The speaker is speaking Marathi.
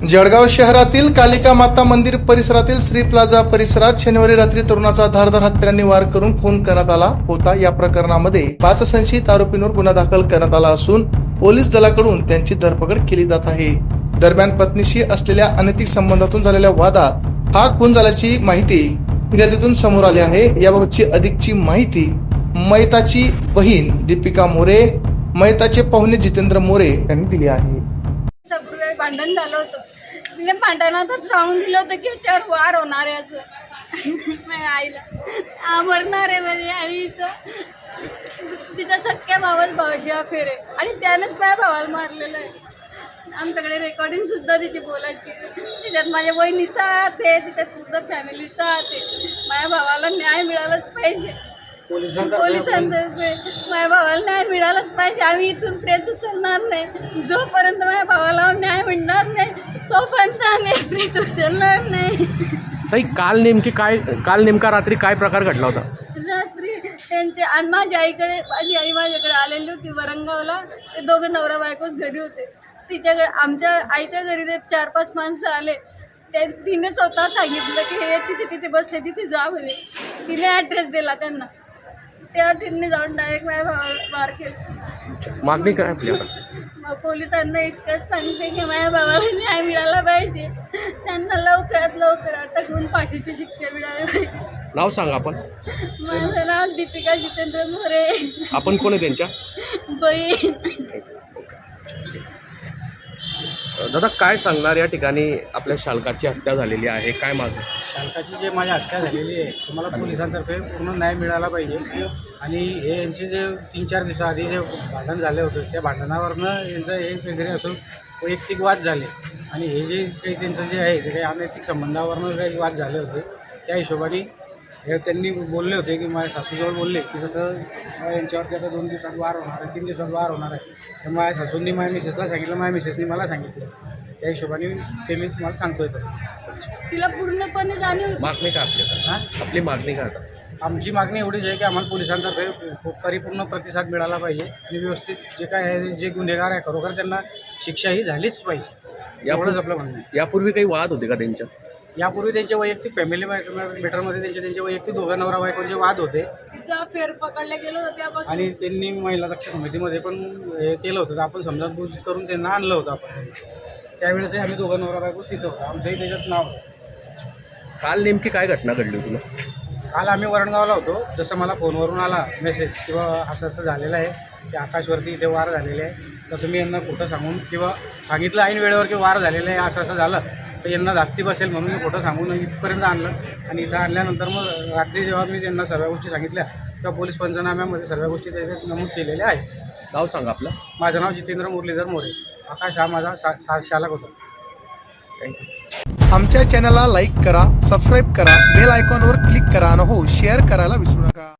जळगाव शहरातील कालिका माता मंदिर परिसरातील श्री प्लाझा परिसरात शनिवारी रात्री तरुणाचा धारदार हत्यारांनी वार करून खून करण्यात आला होता. या प्रकरणामध्ये पाच संशयित आरोपींवर गुन्हा दाखल करण्यात आला असून पोलीस दलाकडून त्यांची धरपकड केली जात आहे. दरम्यान पत्नीशी असलेल्या अनैतिक संबंधातून झालेल्या वादात हा खून झाल्याची माहिती फिर्यादीतून समोर आली आहे. याबाबतची अधिकची माहिती मैताची बहीण दीपिका मोरे मैताचे पाहुणे जितेंद्र मोरे यांनी दिली आहे. भांडण झालं होतं. तिने भांडणातच सांगून दिलं होतं की याच्यावर वार होणार आहे असं. माझ्या आईला. मरणार आहे म्हणजे आईचं. तिच्या सख्या भावाच भावाची फेरे आहे. आणि त्यानंच माझ्या भावाला मारलेलं आहे. आमच्याकडे रेकॉर्डिंग सुद्धा तिची बोलायची. त्याच्यात माझ्या बहिणीचा हात आहे तिच्यात पूर्ण फॅमिलीचा हात आहे. माझ्या भावाला न्याय मिळालाच पाहिजे. पोलिसांतर्फे माझ्या भावाला न्याय मिळालाच पाहिजे. आम्ही इथून प्रेत उचलणार नाही. जोपर्यंत माझ्या भावाला न्याय मिळणार नाही तोपर्यंत आम्ही प्रेत उचलणार नाही. ताई काल नेमकी काय काल नेमका रात्री काय प्रकार घडला होता? रात्री त्यांचे आणि माझ्या आईकडे माझी आई माझ्याकडे आलेली होती वरंगावला. ते दोघं नवरा बायकोच घरी होते. तिच्याकडे आमच्या आईच्या घरी ते चार पाच माणसं आले. ते तिने स्वतः सांगितलं की हे तिथे तिथे बसले तिथे जा म्हणे. तिने ॲड्रेस दिला त्यांना. तेव्हा तिने जाऊन डायरेक्ट माझ्या भावाला मार केला. मागणी काय आपली आता? मग पोलिसांना इतकंच सांगते की माझ्या भावाला न्याय मिळाला पाहिजे. त्यांना लवकरात लवकर अटक होऊन फाशीची शिक्षा मिळाली पाहिजे. नाव सांगा आपण. माझं नाव दीपिका जितेंद्र मोरे. आपण कोण आहे त्यांच्या? बहीण. दादा काय सांगणार या ठिकाणी आपल्या शालकाची हत्या झालेली आहे? काय माझं शालकाची जे माझी हत्या झालेली आहे तुम्हाला पोलिसांतर्फे पूर्ण न्याय मिळाला पाहिजे. आणि हे यांचे जे तीन चार दिवसाआधी जे भांडण झाले होते त्या भांडणावरनं यांचं हे वेगळे असून वैयक्तिक वाद झाले. आणि हे जे काही त्यांचं जे आहे ते काही अनैतिक संबंधावरनं काही वाद झाले होते त्या हिशोबाने हे त्यांनी बोलले होते की माझ्या सासूजवळ बोलले की जसं यांच्यावरती आता दोन दिवसात वार होणार आहे तीन दिवसात वार होणार आहे. तर माझ्या सासूंनी माझ्या मिसेसला सांगितलं माझ्या मिसेसनी मला सांगितलं. त्या हिशोबाने ते मी तुम्हाला सांगतोय तसं. तिला पूर्णपणे जाणीव होती. मागणी काय आपली? आता हां? आपली मागणी आता आमची मागणी एवढीच आहे की आम्हाला पोलिसांतर्फे खूप परिपूर्ण प्रतिसाद मिळाला पाहिजे आणि व्यवस्थित जे काय आहे जे गुन्हेगार आहे खरोखर त्यांना शिक्षा ही झालीच पाहिजे. एवढंच आपलं म्हणणं आहे. यापूर्वी काही वाद होते का त्यांच्या? यापूर्वी त्यांचे वैयक्तिक फॅमिली मॅटरमध्ये त्यांचे त्यांचे वैयक्तिक दोघं नवरा बायकोचे वाद होते. तिचा फेर पकडला गेलो होता त्यापासून. आणि त्यांनी महिला रक्षक समितीमध्ये पण हे केलं होतं. तर आपण समजाबूज करून त्यांना आणलं होतं आपण. त्यावेळेसही आम्ही दोघं नवरा बायको तिथं होतो. आमचंही त्याच्यात नाव होतं. काल नेमकी काय घटना घडली तुला काल आम्ही वरणगावला होतो. जसं मला फोनवरून आला मेसेज किंवा असं असं झालेलं आहे की आकाशवरती इथे वार झालेले आहे. तसं मी यांना खोटं सांगून किंवा सांगितलं ऐन वेळेवर की वार झालेलं आहे असं असं झालं तर यांना जास्ती बसेल म्हणून मी खोटं सांगून इथपर्यंत आणलं. आणि इथं आणल्यानंतर मग रात्री जेव्हा मी त्यांना सर्व गोष्टी सांगितल्या तेव्हा पोलीस पंचनाम्यामध्ये सर्व गोष्टी त्याच्यात नमूद केलेल्या आहेत. नाव सांगा आपलं. माझं नाव जितेंद्र मुरलीधर मोरे. आकाश हा माझा शा शा- शालक होता. थँक्यू आमच्या चॅनलला लाईक करा सबस्क्राईब करा बेल आयकॉनवर क्लिक करा आणि हो शेअर करायला विसरू नका.